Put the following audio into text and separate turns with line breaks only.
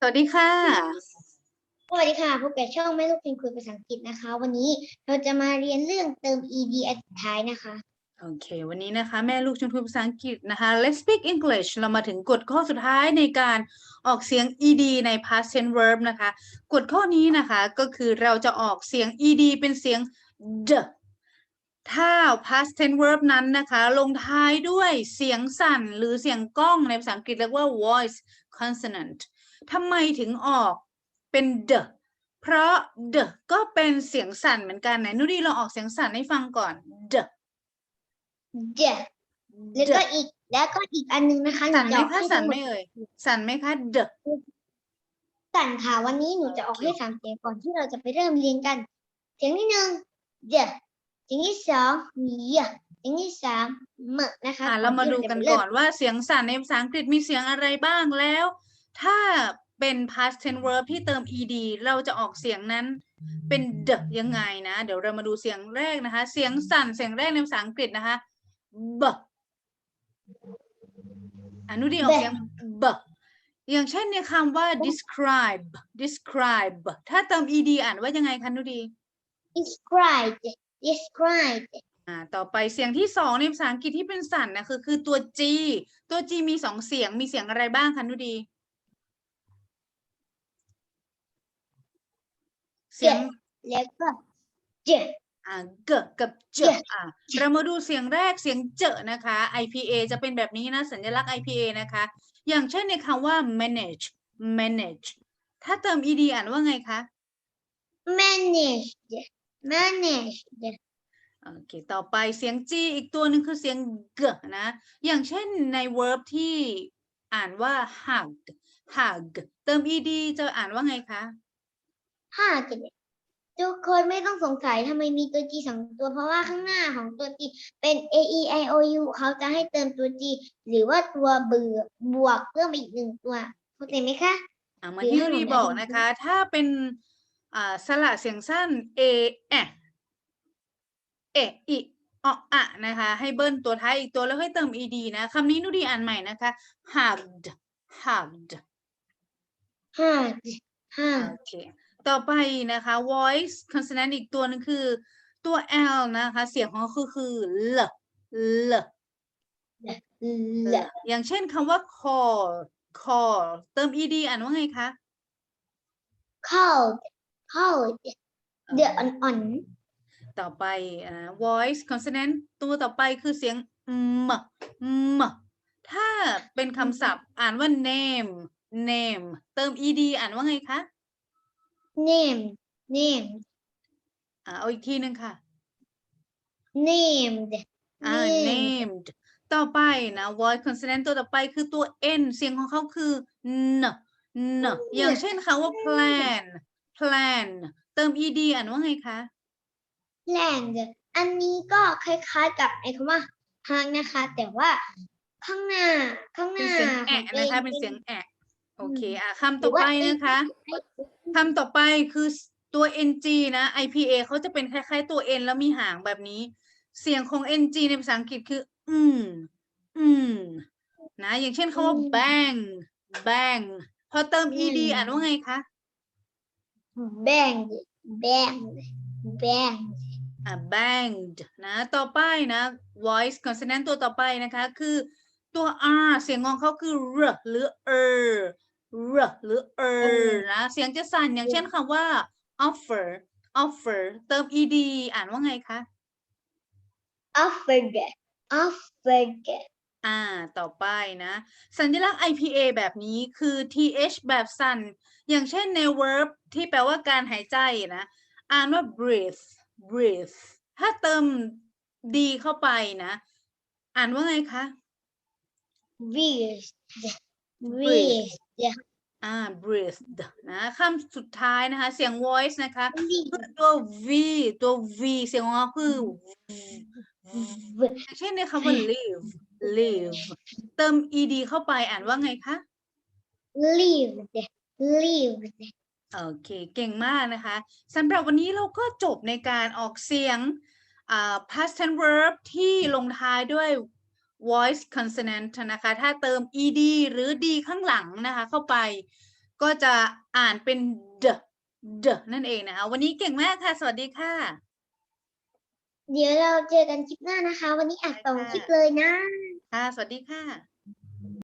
สวัสดีค่ะ
สวัสดีค่ะ พบกับช่องแม่ลูกเป็นคุยภาษาอังกฤษนะคะ วันนี้เราจะมาเรียนเรื่องเติม ed อันสุดท้ายนะคะ
โอเค วันนี้นะคะ แม่ลูกชมพูภาษาอังกฤษนะคะ Let's speak English เรามาถึงกฎข้อสุดท้ายในการออกเสียง ed ใน past tense verb นะคะ กฎข้อนี้นะคะก็คือเราจะออกเสียง ed เป็นเสียง d ถ้า past tense verb นั้นนะคะ ลงท้ายด้วยเสียงสั่นหรือเสียงก้องในภาษาอังกฤษเรียกว่า voice consonant ทำไมถึงออกเป็น d เพราะ d ก็เป็นเสียงสั่นเหมือนกันไหนนุดีลองออกเสียงสั่นให้ฟังก่อน d
d แล้วก็อีกแล้วก็อีกอันนึงนะคะ
สั่นไหม
จะออก
คะ
ให้
สั่น
ทั้ง
ไหม
ด
เอ่ยสั่นไหมคะ d
สั่นค่ะวันนี้หนูจะออกให้สามเสียงก่อนที่เราจะไปเริ่มเรียนกัน เสียงที่หนึ่ง d เสียงที่สอง y เสียงที่สาม m นะคะ
อะเรามาดูกันก่อนว่าเสียงสั่นในภาษาอังกฤษมีเสียงอะไรบ้างแล้ว ถ้าเป็น past tense verb ที่เติม ed เราจะออกเสียงนั้นเป็น d ยังไงนะ เดี๋ยวเรามาดูเสียงแรกนะคะ เสียงสั่นเสียงแรกในภาษาอังกฤษนะคะ b อนุดีออกเสียง b อย่างเช่นในคำว่า describe describe ถ้าเติม ed อ่านว่ายังไงคะนุดี
describe describe
อ่าต่อไปเสียงที่สองในภาษาอังกฤษที่เป็นสั่นนะคือคือตัว G ตัว G มีสองเสียงมีเสียงอะไรบ้างคะนุดี เสียง
แล้วก็ j
อ่าเกะกับเจออ่าเรามาดูเสียงแรกเสียงเจอนะคะ IPA จะเป็นแบบนี้นะสัญลักษณ์ IPA นะคะ อย่างเช่นในคำว่า manage manage ถ้าเติม ed อ่านว่าไงคะ
manage manage
โอเค ต่อไปเสียง G อีกตัวหนึ่งคือเสียงเกะนะ อย่างเช่นใน verb ที่อ่านว่า hug hug เติม ed จะอ่านว่าไงคะ
ห้ากันเนี่ยทุกคนไม่ต้องสงสัยทำไมมีตัว G สองตัว เพราะว่าข้างหน้าของตัว G เป็น A E I O U เขาจะให้เติมตัว G หรือว่าตัวเบือบวกเพิ่มอีกหนึ่งตัวเข้าใจไหมคะ
อ่าเหมือน
หรือ
ที่
ให้
รี
หนู
บอก
ได้
นะคะ ถ้าเป็นอ่าสระเสียงสั้น a เอะเอะอิออะนะคะ ให้เบิ้ลตัวท้ายอีกตัวแล้วให้เติม ed นะคำนี้นุดีอ่านใหม่นะคะ hugged hugged
ห้าห้า
โอเค ต่อไปนะคะ voice consonant อีกตัวหนึงคือตัว l นะคะ เสียงของเขาคือคือ l l
เหลือ
อย่างเช่นคำว่า call call เติม ed อ่านว่าไงคะ
เข้าเข้าเดืออ่อน
ต่อไปอ่า voice consonant ตัวต่อไปคือเสียงมมถ้าเป็นคำศัพท์อ่านว่า name name เติม ed อ่านว่าไงคะ
ๆ name name
อ่าเอาอีกทีหนึ่งค่ะ
named
อ่า
name
named ต่อไปนะ voice consonant ตัวต่อไปคือตัว n เสียงของเขาคือ n n อย่างเช่นคำว่า plan plan เติม ed อ่านว่าไงคะ
land อันนี้ก็คล้ายๆกับไอ้คำว่า hug นะคะ แต่ว่าข้างหน้าข้างห
เป็น
น้า
เสียง
ของ
แอะ
ตัว
นะคะ
อง
เป็นเสียงแอะ โอเค
อืม
อะ
ห
คำ
รื
ต่อ
อว่า
ไป
เอ้ย
นะคะคำต่อไปคือตัว ng นะ IPA เขาจะเป็นคล้ายๆตัว n แล้วมีหางแบบนี้ เสียงของ ng ในภาษาอังกฤษคือ อืม อืม นะ อย่างเช่นคำว่า bang bang พอเติม ed อ่านว่าไงคะ
bang bang bang
อะ banged นะ ต่อไปนะ voice consonant ตัวต่อไปนะคะ คือตัว r เสียงของเขาคือ r หรือ er r หรือ er นะเสียงจะสั่นอย่างเช่นคำว่า offer offer เติม ed อ่านว่าไงคะ
offered offered
อ่า ต่อไปนะ สัญลักษณ์ IPA แบบนี้คือ th แบบสั่น อย่างเช่นใน verb ที่แปลว่าการหายใจนะ อ่านว่า breathe breathe ถ้าเติม d เข้าไปนะ อ่านว่าไงคะ
breathed breathed
อ่า breathed นะคำสุดท้ายนะคะ เสียง voice นะคะ
breathed
คือตัว v ตัว v เสียงของเราคืออย่างเช่นในคำว่า live live เติม ed เข้าไปอ่านว่าไงคะ
lived lived
โอเคเก่งมากนะคะสำหรับวันนี้เราก็จบในการออกเสียงอ่า past tense verb ที่ลงท้ายด้วย voice consonant นะคะ ถ้าเติม ed หรือ d ข้างหลังนะคะ เข้าไป ก็จะอ่านเป็น the the นั่นเองนะคะ วันนี้เก่งมากค่ะ สวัสดีค่ะ
เดี๋ยวเราเจอกันคลิปหน้านะคะ วันนี้อัดสอง
ได้ค่ะ
คลิปเลยนะ
ค่ะ สวัสดีค่ะ